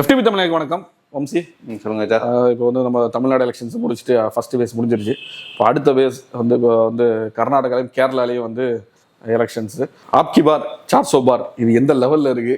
FTP தமிழக வணக்கம். வம்சி. சொல்லுங்க சார் இப்போ வந்து நம்ம தமிழ்நாடு எலெக்ஷன்ஸ் முடிச்சுட்டு ஃபர்ஸ்ட் பேஸ் முடிஞ்சிருச்சு. இப்போ அடுத்த பேஸ் வந்து இப்போ வந்து கர்நாடகாலையும் கேரளாலையும் வந்து எலெக்ஷன்ஸ் ஆப்கி பார் சார் சோ பார் இது எந்த லெவல்ல இருக்கு?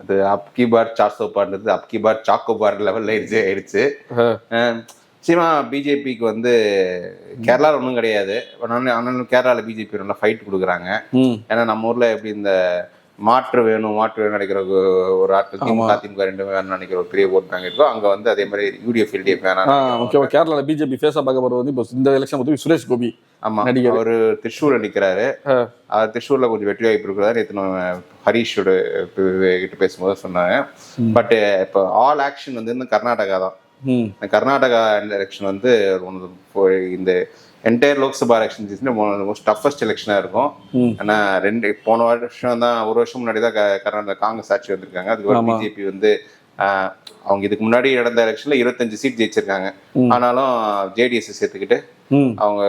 அது அப்கி பார் சார்சோ பார்ன்றது அப்கி பார் சாக்கோ பார் லெவல்ல ஆயிடுச்சு. ஆயிடுச்சு நிச்சயமா பிஜேபிக்கு வந்து கேரளாவில் ஒன்றும் கிடையாது. ஆனால் கேரளாவில் பிஜேபி நல்லா ஃபைட் கொடுக்குறாங்க. ஏன்னா நம்ம ஊர்ல எப்படி இந்த மாற்று வேணும் மாற்று வேணும் நினைக்கிற ஒரு- ஆட்கள் திமுக திமுக ரெண்டு வேணும்னு நினைக்கிற ஒரு பெரிய ஓட் பேங்க் இருக்கோ அங்க வந்து அதே மாதிரி யூடிஎஃப் எல்டிஎஃப் வேணாம் ஓகேவா கேரளால பிஜேபி ஃபேஸா பார்க்க போறது வந்து இப்போ இந்த எலெக்ஷன் வந்து சுரேஷ் கோபி ஆமா. நடிகர். அவரு திருச்சூர்ல நிக்கிறாரு. ஆஹ் அவர் திருச்சூர்ல கொஞ்சம் வெற்றி வாய்ப்பு இருக்கிறாரு. நம்ம ஹரீஷோட கிட்ட பேசும்போது சொன்னாங்க. பட் இப்போ ஆல் ஆக்ஷன் வந்து இந்த கர்நாடகா தான். கர்நாடகா எலெக்ஷன் வந்து இந்த entire Lok Sabha election most toughest எலெக்ஷனாக இருக்கும். ஏன்னா ரெண்டு போன வருஷம் தான் ஒரு வருஷம் முன்னாடி தான் கர்நாடகா காங்கிரஸ் ஆட்சி வந்திருக்காங்க. அதுக்கு. பிஜேபி வந்து அவங்க இதுக்கு முன்னாடி நடந்த எலெக்ஷன்ல இருபத்தஞ்சு சீட் ஜெயிச்சிருக்காங்க. ஆனாலும் ஜேடிஎஸ் சேர்த்துக்கிட்டு அவங்க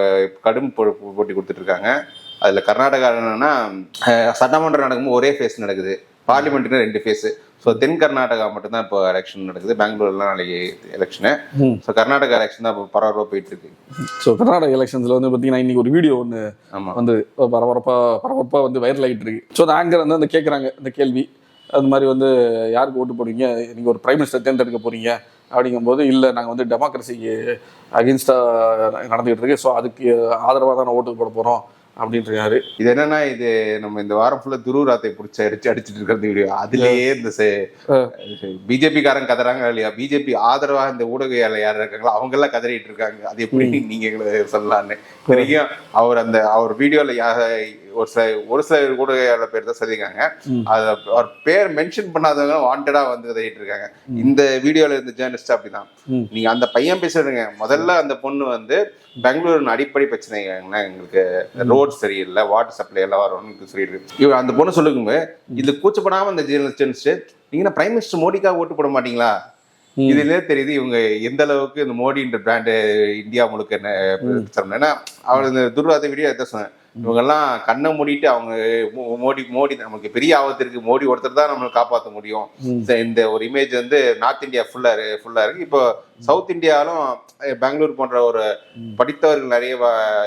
கடும் போட்டி கொடுத்துட்டு இருக்காங்க. அதுல கர்நாடகா என்னன்னா சட்டமன்றம் நடக்கும்போது ஒரே ஃபேஸ் நடக்குது. பார்லிமெண்ட்னு ரெண்டு ஃபேஸ் ஸோ தென் கர்நாடகா மட்டும்தான் இப்போ எலெக்ஷன் நடக்குது. பெங்களூர்லாம் நாளைக்கு எலெக்ஷனு. ஸோ கர்நாடகா எலெக்ஷன் தான் இப்போ பரபரப்பாக போயிட்டு இருக்கு ஸோ கர்நாடகா எலெக்ஷன்ஸ்ல வந்து பார்த்தீங்கன்னா இன்னைக்கு ஒரு வீடியோ ஒன்று ஆமா. வந்து பரபரப்பா பரபரப்பா வந்து வைரல் ஆகிட்டு இருக்கு ஸோ அந்த ஆங்கர் வந்து அந்த கேட்குறாங்க இந்த கேள்வி. அது மாதிரி வந்து யாருக்கு ஓட்டு போடுவீங்க? நீங்க ஒரு பிரைம் மினிஸ்டர் தேர்ந்தெடுக்க போறீங்க. அப்படிங்கும்போது இல்லை நாங்கள் வந்து டெமோக்ரஸிக்கு அகேன்ஸ்டா நடந்துகிட்டு இருக்கு. ஸோ அதுக்கு ஆதரவாக தான் ஓட்டு போட போறோம். அப்படின்றாரு இது என்னன்னா இது நம்ம இந்த வாரம் ஃபுல்லா துருராத்தை பிடிச்சி அடிச்சு அடிச்சிட்டு இருக்கிறது வீடியோ அதுலயே இந்த பிஜேபி காரங்க கதறாங்க இல்லையா? பிஜேபி ஆதரவா இந்த ஊடகவியாளர் யார் இருக்காங்களோ அவங்க எல்லாம் கதறிட்டு இருக்காங்க. அது எப்படி நீங்க எங்களை சொல்லலான்னு. தெரியும் அவர் அந்த அவர் வீடியோல ஒரு சில ஒரு சில ஊடகவியாளர் பேர் தான் சொல்லியிருக்காங்க. அது அவர் பேர் மென்ஷன் பண்ணாதவங்க வாண்டடா வந்து கதறிட்டு இருக்காங்க இந்த வீடியோல இருந்த ஜேர்னலிஸ்ட் அப்படிதான். நீங்க அந்த பையன் பேசுறதுங்க முதல்ல அந்த பொண்ணு வந்து பெங்களூர் அடிப்படை பிரச்சனைங்க எங்களுக்கு? ரோட் சரியில்லை வாட்டர் சப்ளை எல்லாம் வரும்னு சொல்லிட்டு இவன் அந்த பொண்ணு சொல்லுங்க இது கூச்சப்படாம இந்த ஜேர்னலிஸ்ட் நீங்க பிரைம் மினிஸ்டர் மோடிக்காக ஓட்டு போட மாட்டீங்களா? ம். இதுலயே தெரியுது இவங்க எந்த அளவுக்கு இந்த மோடின்ற பிராண்டு இந்தியா முழுக்க என்ன ஏன்னா அவர் இந்த துர்வாத வீடியோ எதை சொன்னேன். இவங்கெல்லாம் கண்ணை மூடிட்டு அவங்க மோடி மோடி நமக்கு பெரிய ஆபத்து இருக்கு. மோடி ஒருத்தர் தான் நம்மளை காப்பாற்ற முடியும். இந்த- ஒரு இமேஜ் வந்து நார்த் இந்தியா ஃபுல்லா ஃபுல்லா இருக்கு. இப்போ சவுத் இந்தியாலும் பெங்களூர் போன்ற ஒரு படித்தவர்கள் நிறைய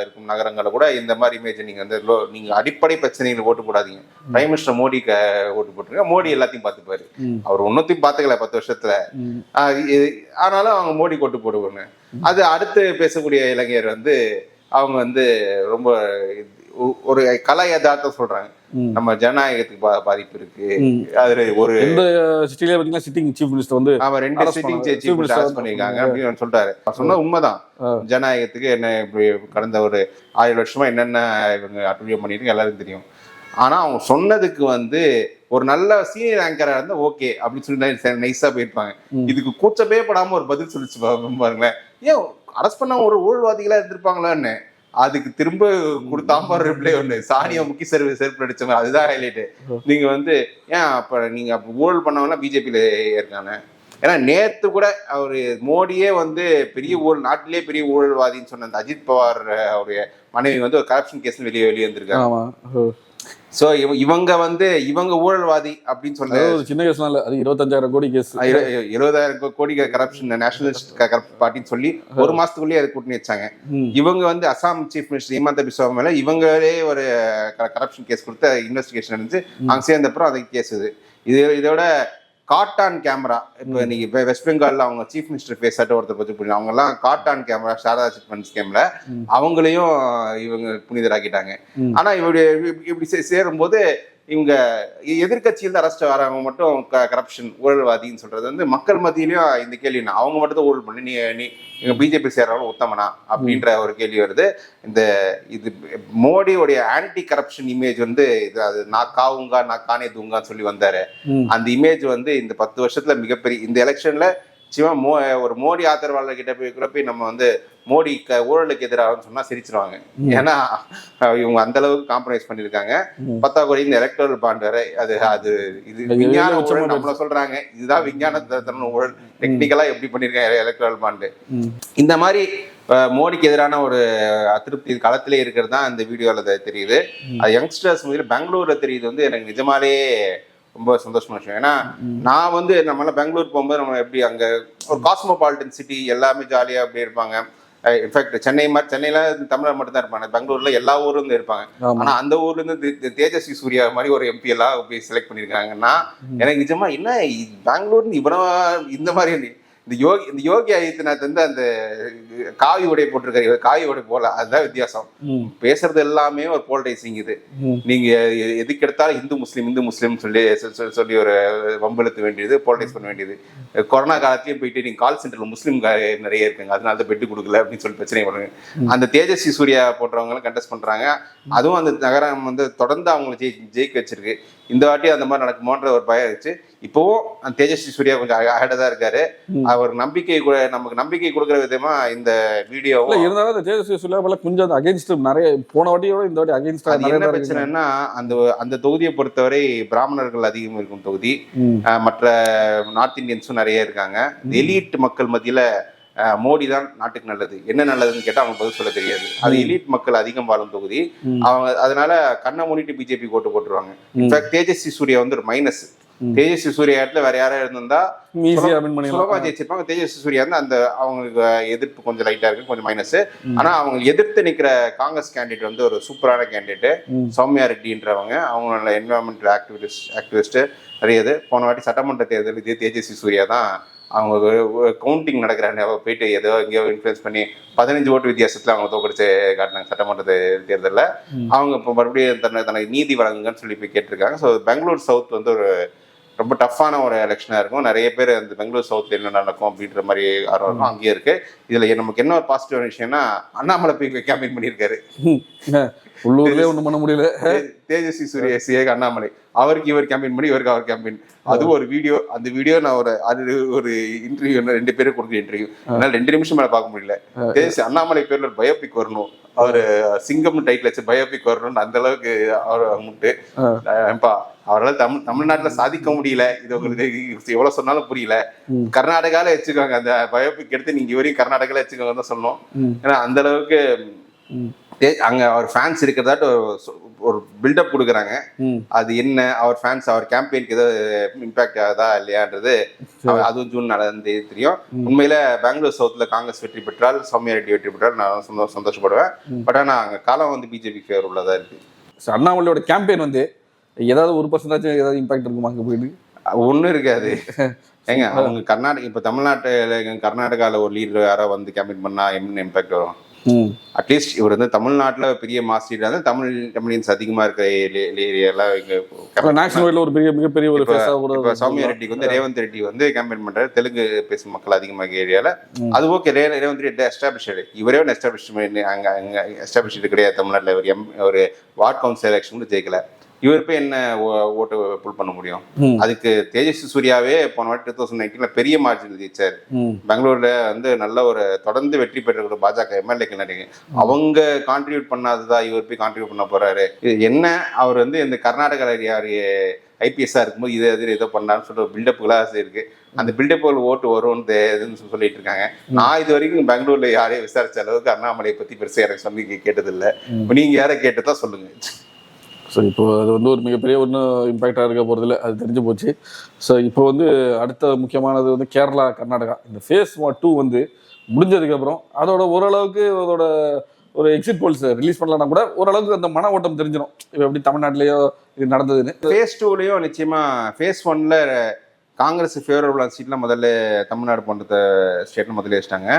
இருக்கும் நகரங்களை கூட இந்த மாதிரி இமேஜ் நீங்க வந்து நீங்க அடிப்படை பிரச்சனைகளை ஓட்டு போடாதீங்க. பிரைம் மினிஸ்டர் மோடிக்கு ஓட்டு போட்டுருங்க மோடி எல்லாத்தையும் பார்த்துப்பாரு. அவர் ஒன்னத்தையும் பார்த்துக்கல பத்து வருஷத்துல. ஆனாலும் அவங்க மோடி கொட்டு போடுவாங்க. அது அடுத்து பேசக்கூடிய இளைஞர் வந்து அவங்க வந்து ரொம்ப ஒரு கலை யதார்த்தம் சொல்றாங்க. நம்ம ஜனநாயகத்துக்கு பாதிப்பு இருக்கு. அதுல ஒரு எந்த சிட்டிலே பார்த்தீங்கன்னா சிட்டிங் சீஃப் மினிஸ்டர் வந்து அவன் ரெண்டு சிட்டிங். சீஃப் வந்து பண்ணிருக்காங்க அப்படின்னு சொல்றாரு சொன்னா உண்மைதான். ஜனநாயகத்துக்கு என்ன இப்படி கடந்த ஒரு ஆயிரம் வருஷமா என்னென்ன இவங்க அட்டுழியம் பண்ணிட்டு எல்லாருக்கும் தெரியும் ஆனா அவங்க சொன்னதுக்கு வந்து ஒரு நல்ல சீனியர் ஆங்கரா இருந்தா ஓகே அப்படின்னு சொல்லி நைஸா போயிருப்பாங்க. இதுக்கு கூச்சமே படாம ஒரு பதில் சொல்லிச்சு பாருங்களேன் ஏன் அரெஸ்ட் பண்ண ஒரு ஊழல்வாதிகளா இருந்திருப்பாங்களான்னு அதுக்கு திரும்ப கொடுத்தாம ரிப்ளை ஒண்ணு. சாணியை முக்கிய செருப்பு செருப்பு அடிச்சவங்க அதுதான் ஹைலைட் நீங்க வந்து ஏன் அப்ப நீங்க அப்ப ஊழல் பண்ணவங்கன்னா பிஜேபியில இருக்காங்க ஏன்னா நேத்து கூட அவரு மோடியே வந்து பெரிய ஊழல் நாட்டிலேயே பெரிய ஊழல்வாதின்னு சொன்ன அந்த அஜித் பவார் அவருடைய மனைவி வந்து ஒரு கரப்ஷன் கேஸ் வெளியே வெளியே வந்திருக்காங்க சோ இவங்க வந்து இவங்க ஊழல்வாதி அப்படின்னு சொல்ல சின்ன கேஸ்லாம் இல்லை அது இருபத்தஞ்சாயிரம் கோடி கேஸ் இரு- எழுபதாயிரம் கோ- கோடி கரப்ஷன் நேஷனலிஸ்ட் பார்ட்டின்னு சொல்லி ஒரு மாசத்துக்குள்ளேயே அது கூட்டணி வச்சாங்க. இவங்க வந்து அசாம் சீஃப் மினிஸ்டர் ஹிமந்த பிஸ்வா மேல இவங்களே ஒரு கரப்ஷன் கேஸ் கொடுத்து இன்வெஸ்டிகேஷன் நடந்துச்சு. அங்க சேர்ந்தப்புறம் அது கேஸ் இது இதோட காட்டான் கேமரா. இப்போ நீங்க இப்ப வெஸ்ட் பெங்கால்ல அவங்க சீஃப் மினிஸ்டர் ஃபேஸ் ஆட்டு ஒருத்தர் பத்தி புரியும் அவங்க எல்லாம் காட்டான் கேமரா சாரதா சிட் ஃபண்ட்ஸ் கேம்ல அவங்களையும் இவங்க புனிதராக்கிட்டாங்க. ம். ஆனா இவருடைய இப்படி- சேரும்போது இவங்க எதிர்கட்சியில் அரெஸ்ட் வரவங்க மட்டும் கரப்ஷன் ஊழல்வாதின்னு சொல்றது வந்து மக்கள் மத்தியிலயும் இந்த கேள்வி என்ன? அவங்க மட்டும் தான் ஊழல் பண்ணி நீ நீ பிஜேபி சேர்றவங்க உத்தமனா அப்படின்ற ஒரு கேள்வி வருது இந்த இது மோடியோடைய ஆன்டி கரப்ஷன் இமேஜ் வந்து இது அது நான் காவுங்கா நான் கானே தூங்கான்னு சொல்லி வந்தாரு. அந்த இமேஜ் வந்து இந்த பத்து வருஷத்துல மிகப்பெரிய இந்த எலெக்ஷன்ல சிவா மோ ஒரு மோடி ஆதரவாளர் கிட்ட போய் கூட போய் நம்ம வந்து மோடி க- ஊழலுக்கு எதிராக சொன்னா சிரிச்சிருவாங்க. ஏன்னா இவங்க அந்த அளவுக்கு காம்ப்ரமைஸ் பண்ணிருக்காங்க ம். பத்தாக்குறை இந்த எலக்ட்ரல் பாண்ட் வேற அது அது இது விஞ்ஞான ஊழல் நம்மள சொல்றாங்க. இதுதான் விஞ்ஞான தரணும் ஊழல். டெக்னிக்கலா எப்படி பண்ணிருக்காங்க எலக்ட்ரல் பாண்டு. இந்த மாதிரி மோடிக்கு எதிரான ஒரு அதிருப்தி களத்திலே இருக்கிறது தான் இந்த வீடியோல தெரியுது. அது யங்ஸ்டர்ஸ் முதல்ல பெங்களூர்ல தெரியுது வந்து எனக்கு நிஜமாலே ரொம்ப சந்தோஷமான விஷயம் ஏன்னா நான் வந்து நம்மளால பெங்களூர் போகும்போது நம்ம எப்படி அங்க ஒரு காஸ்மோபாலிட்டன் சிட்டி எல்லாமே ஜாலியா அப்படி இருப்பாங்க. இன்ஃபேக்ட் சென்னை மாதிரி சென்னையில தமிழர் மட்டும் தான் இருப்பாங்க. பெங்களூர்ல எல்லா ஊர்ல இருந்து இருப்பாங்க. ஆனா அந்த ஊர்ல இருந்து தேஜஸ்வி சூர்யா மாதிரி ஒரு எம்பி எல்லாம் போய் செலக்ட் பண்ணிருக்காங்கன்னா எனக்கு நிஜமா என்ன பெங்களூர்னு இவ்வளவு இந்த மாதிரி இந்த யோகி இந்த யோகி ஆதித்யநாத் வந்து அந்த காவி உடை போட்டிருக்காரு. இவர் காவி உடை போல அதுதான் வித்தியாசம். பேசுறது எல்லாமே ஒரு போல்டைசிங் இது. நீங்க எதுக்கு எடுத்தாலும் இந்து முஸ்லீம் இந்து முஸ்லீம் சொல்லி சொல்லி ஒரு வம்பெழுத்த வேண்டியது போல்டைஸ் பண்ண வேண்டியது. கொரோனா காலத்திலயும் போயிட்டு நீங்க கால் சென்டர்ல முஸ்லீம் நிறைய இருக்குங்க. அதனால தான் பெட்டு கொடுக்கல அப்படின்னு சொல்லி பிரச்சனை பண்ணுங்க அந்த தேஜஸ்வி சூர்யா போன்றவங்களும் கண்டெஸ்ட் பண்றாங்க. அதுவும் அந்த நகரம் வந்து தொடர்ந்து அவங்களை ஜெயி ஜெயிக்க வச்சிருக்கு. இந்த வாட்டி அந்த மாதிரி நடக்குமோன்ற ஒரு பயம் இருந்துச்சு. இப்போவும் அந்த தேஜஸ்வி சூர்யா கொஞ்சம் அகடா தான் இருக்காரு. அவர் நம்பிக்கை கு- நமக்கு நம்பிக்கை கொடுக்குற விதமா இந்த வீடியோவும் இருந்தாலும் இந்த தேஜஸ்வி சூர்யா கொஞ்சம் அகைன்ஸ்ட் நிறைய போன வாட்டியோட இந்த வாட்டி அகைன்ஸ்ட் அது என்ன பிரச்சனைன்னா அந்த அந்த தொகுதியை பொறுத்தவரை பிராமணர்கள் அதிகம் இருக்கும் தொகுதி. மற்ற நார்த் இந்தியன்ஸும் நிறைய இருக்காங்க. எலீட் மக்கள் மத்தியில மோடி தான் நாட்டுக்கு நல்லது. என்ன நல்லதுன்னு கேட்டா அவங்க பதில் சொல்ல தெரியாது. அது எலீட் மக்கள் அதிகம் வாழும் தொகுதி. அவங்க அதனால கண்ணை மூடிட்டு பிஜேபி ஓட்டு போட்டுருவாங்க. இன்ஃபேக்ட் தேஜஸ்வி சூர்யா வந்து ஒரு மைனஸ். தேஜஸ்வி சூர்யா இடத்துல வேற யாரும் இருந்திருந்தா சுலபா ஜெயிச்சிருப்பாங்க. தேஜஸ்வி சூர்யா வந்து அந்த அவங்களுக்கு எதிர்ப்பு கொஞ்சம் லைட்டா இருக்கு கொஞ்சம் மைனஸ் ஆனா அவங்க எதிர்த்து நிக்கிற காங்கிரஸ் கேண்டிடேட் வந்து ஒரு சூப்பரான கேண்டிடேட். சௌமியா ரெட்டின்றவங்க. அவங்க நல்ல என்வரான்மெண்டல் ஆக்டிவிஸ்ட் ஆக்டிவிஸ்ட் நிறைய இது. போன வாட்டி சட்டமன்ற தேர்தல் இதே தேஜஸ்வி சூர்யா தான் அவங்க கவுண்டிங் நடக்கிறாங்க அவ போயிட்டு ஏதோ எங்கேயோ இன்ஃப்ளூயன்ஸ் பண்ணி பதினஞ்சு ஓட்டு வித்தியாசத்துல அவங்க தோக்கடிச்சு காட்டினாங்க சட்டமன்ற தேர்தல்ல. அவங்க இப்போ மறுபடியும் தன்னை தனக்கு நீதி வழங்குங்கன்னு சொல்லி போய் கேட்டிருக்காங்க. ஸோ பெங்களூர் சவுத் வந்து ஒரு ரொம்ப டஃப்பான ஒரு எலெக்ஷனாக இருக்கும். நிறைய பேர் அந்த பெங்களூர் சவுத்தில் என்ன நடக்கும் அப்படின்ற மாதிரி ஆர்வம் இருக்கும் அங்கேயே இருக்கு. இதுல நமக்கு என்ன ஒரு பாசிட்டிவ் விஷயம்னா அண்ணாமலை போய் கேம்பெயின் பண்ணியிருக்காரு. உள்ளூர்லயே ஒண்ணும் பண்ண முடியல. தேஜஸ்வி சூரிய சிஏ அண்ணாமலை அவருக்கு இவர் கேம்பெயின் பண்ணி இவருக்கு அவர் கேம்பெயின் அது ஒரு வீடியோ அந்த வீடியோ நான் ஒரு அது ஒரு இன்டர்வியூ ரெண்டு பேரும் கொடுக்குற இன்டர்வியூ அதனால ரெண்டு நிமிஷம் மேல பார்க்க முடியல. தேஜஸ்வி அண்ணாமலை பேர்ல ஒரு பயோபிக் வரணும். அவரு சிங்கம் டைட்டில் வச்சு பயோபிக் வரணும்னு அந்த அளவுக்கு அவர் முட்டு ஏன்பா அவரால் தமிழ் தமிழ்நாட்டுல சாதிக்க முடியல. இது உங்களுக்கு எவ்வளவு சொன்னாலும் புரியல. ம். கர்நாடகால வச்சுக்கோங்க. அந்த பயோபிக் எடுத்து நீங்க இவரையும் கர்நாடகால வச்சுக்கோங்க தான் சொன்னோம். ஏன்னா அந்த அளவுக்கு அங்க அவர் ஃபேன்ஸ் இருக்கிறதாட்டு ஒரு பில்டப் கொடுக்குறாங்க. அது என்ன? அவர் ஃபேன்ஸ் அவர் கேம்பெயினுக்கு ஏதோ இம்பாக்ட் ஆகுதா? இல்லையான்றது அதுவும் ஜூன் நடந்து தெரியும். உண்மையில பெங்களூர் சவுத்ல காங்கிரஸ் வெற்றி பெற்றால் சௌமியா ரெட்டி வெற்றி பெற்றால் நான் சந்தோ- சந்தோஷப்படுவேன். பட் ஆனா அங்க காலம் வந்து பிஜேபி ஃபேவர் உள்ளதா இருக்கு. So, அண்ணாமலையோட கேம்பெயின் வந்து ஏதாவது ஒரு பர்சன்டேஜ் ஏதாவது இம்பாக்ட் இருக்குமா அங்க போயிட்டு? ஒன்றும் இருக்காது. ஏங்க அவங்க கர்நாடகா இப்போ தமிழ்நாட்டில் கர்நாடகாவில் ஒரு லீடர் யாரோ வந்து கேம்பெயின் பண்ணா என்ன இம்பாக்ட் வரும். அட்லீஸ்ட் இவர் வந்து தமிழ்நாட்டுல பெரிய மாஸ் லீடர் வந்து தமிழ் தமிழியன்ஸ் அதிகமா இருக்கிற ஏரியாலாம் இங்க நேஷனல் ஒரு பெரிய மிகப்பெரிய ஒரு சௌமியா ரெட்டிக்கு வந்து ரேவந்த் ரெட்டி வந்து கேம்பெயின் பண்றாரு. தெலுங்கு பேசும் மக்கள் அதிகமாக ஏரியால. அது ஓகே ரேவந்த் ரெட்டி எஸ்டாப்ளிஷ்டு இவரே ஒன்று எஸ்டாப்ளிஷ் அங்க அங்க எஸ்டாப்ளிஷ்டு கிடையாது தமிழ்நாட்டுல. ஒரு எம் ஒரு வார்ட் கவுன்சில் எலெக்ஷன் கூட ஜெயிக்கல. இவர் போய் என்ன ஓட்டு புல் பண்ண முடியும். அதுக்கு தேஜஸ்வி சூர்யாவே போன வாட்டி டூ தௌசண்ட் நைன்டீன்ல பெரிய மார்ஜின் ஜெயிச்சாரு. பெங்களூர்ல வந்து நல்ல ஒரு தொடர்ந்து வெற்றி பெற்ற பாஜக எம்எல்ஏக்கள் நிறைய அவங்க கான்ட்ரிபியூட் பண்ணாததா இவர் போய் கான்ட்ரிபியூட் பண்ண போறாரு. இது என்ன அவர் வந்து இந்த கர்நாடகா யார் ஐபிஎஸ்ஸா இருக்கும்போது இது எதிர ஏதோ பண்ணான்னு சொல்லிட்டு பில்டப்புகளாக இருக்கு. அந்த பில்டப்புகள் ஓட்டு வரும்னு இதுன்னு சொல்லி- சொல்லிட்டு இருக்காங்க. நான் இது வரைக்கும் பெங்களூர்ல யாரையும் விசாரிச்ச அளவுக்கு அண்ணாமலையை பத்தி பெருசா எனக்கு சொல்லி கேட்டதில்லை. இப்ப நீங்க யாரை கேட்டதா சொல்லுங்க. ஸோ இப்போ அது வந்து ஒரு மிகப்பெரிய ஒன்றும் இம்பாக்டாக இருக்க போகிறதில்ல அது தெரிஞ்சு போச்சு. ஸோ இப்போ வந்து அடுத்த முக்கியமானது வந்து கேரளா கர்நாடகா. இந்த ஃபேஸ் டூ வந்து முடிஞ்சதுக்கப்புறம் அதோட ஓரளவுக்கு அதோட ஒரு எக்ஸிட் போல்ஸ் ரிலீஸ் பண்ணலன்னா கூட ஓரளவுக்கு அந்த மன ஓட்டம் தெரிஞ்சிடும் இப்போ எப்படி தமிழ்நாட்டிலேயோ இது நடந்ததுன்னு. ஃபேஸ் டூலையும் நிச்சயமா ஃபேஸ் ஒன்ல காங்கிரஸ் ஃபேவரபுளான சீட்லாம் முதல்ல தமிழ்நாடு போன்ற ஸ்டேட்ல முதல்ல வச்சிட்டாங்க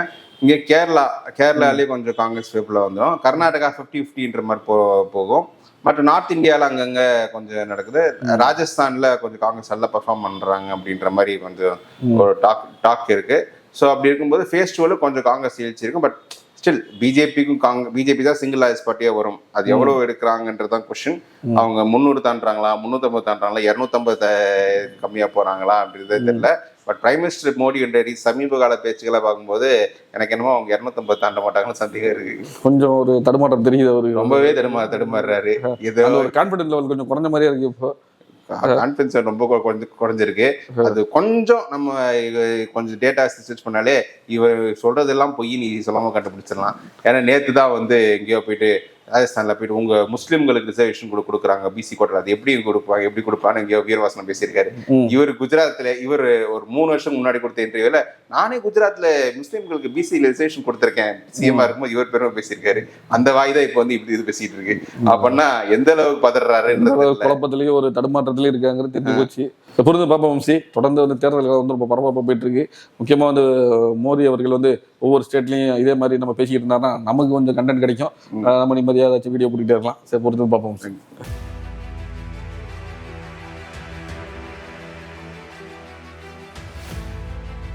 இங்க கேரளா கேரளாலேயே கொஞ்சம் காங்கிரஸ் ஃபேவரபுளாக வந்துடும் கர்நாடகா ஃபிஃப்டி ஃபிஃப்டின்ற மாதிரி போ போகும். பட் நார்த் இந்தியாவில் அங்கங்க கொஞ்சம் நடக்குது. ராஜஸ்தான்ல கொஞ்சம் காங்கிரஸ் நல்லா பெர்ஃபார்ம் பண்றாங்க அப்படின்ற மாதிரி கொஞ்சம் ஒரு டாக் டாக் இருக்கு. ஸோ அப்படி இருக்கும்போது ஃபேஸ் டூவில் கொஞ்சம் காங்கிரஸ் எழுச்சி இருக்கும் பட் ஸ்டில் பிஜேபிக்கும் காங் பிஜேபி தான் சிங்கிள் ஆயஸ் பார்ட்டியா வரும். அது எவ்வளவு எடுக்கிறாங்கன்றது தான் கொஸ்டின் அவங்க முந்நூறு தாண்டுறாங்களா முந்நூற்றம்பது தாண்டுறாங்களா இரநூத்தம்பது கம்மியா போறாங்களா அப்படின்றதே தெரியல. பட் பிரைம் மினிஸ்டர் மோடி என்ற சமீப கால பேச்சுக்களை பார்க்கும்போது எனக்கு என்னமோ அவங்க இரநூத்தம்பது தாண்ட மாட்டாங்கன்னு சந்தேகம் இருக்கு. கொஞ்சம் ஒரு தடுமாற்றம் தெரியுது ஒரு ரொம்பவே தடுமா தடுமாறுறாரு. இது ஒரு கான்ஃபிடன்ஸ் லெவல் கொஞ்சம் குறைஞ்ச மாதிரியே இருக்கு இப்போ. கான்ஃபிடன்ஸ் ரொம்ப குறைஞ்சு குறைஞ்சிருக்கு. அது கொஞ்சம் நம்ம கொஞ்சம் டேட்டா ரிசர்ச் பண்ணாலே இவர் சொல்றதெல்லாம் பொய் நீ சொல்லாம கண்டுபிடிச்சிடலாம். ஏன்னா நேத்து தான் வந்து எங்கேயோ போயிட்டு ராஜஸ்தான்ல போயிட்டு உங்க முஸ்லிம்களுக்கு ரிசர்வேஷன் கூட கொடுக்குறாங்க. பிசி கோட்டர் அது எப்படி கொடுப்பாங்க எப்படி கொடுப்பான்னு இங்க வீரவாசனம் பேசியிருக்காரு. இவர் குஜராத்ல இவர் ஒரு மூணு வருஷம் முன்னாடி கொடுத்த இன்டர்வியூல நானே குஜராத்ல முஸ்லிம்களுக்கு பிசி ரிசர்வேஷன் கொடுத்திருக்கேன். சிஎம்ஆ இருக்கும்போது இவர் பெருமை பேசியிருக்காரு. அந்த வாய் தான் இப்போ வந்து இப்படி இது பேசிட்டு இருக்கு. அப்படின்னா எந்த அளவுக்கு பதறாருன்றது தெரியல. குழப்பத்திலயும் ஒரு தடுமாற்றத்திலயும் இருக்காங்கிறது தெரிஞ்சு போச்சு. புரிந்து பாப்பா வம்சி தொடர்ந்து வந்து தேர்தல்கள் வந்து ரொம்ப பரபரப்பா போயிட்டு இருக்கு முக்கியமா வந்து மோடி அவர்கள் வந்து ஒவ்வொரு ஸ்டேட்லயும் இதே மாதிரி நம்ம பேசிக்கிட்டு இருந்தாருன்னா நமக்கு கொஞ்சம் கண்டென்ட் கிடைக்கும். நம்ம மரியாதை ஏதாச்சும் வீடியோ போட்டுக்கிட்டே இருக்கலாம். சரி பொறுத்து பார்ப்போம். வம்சி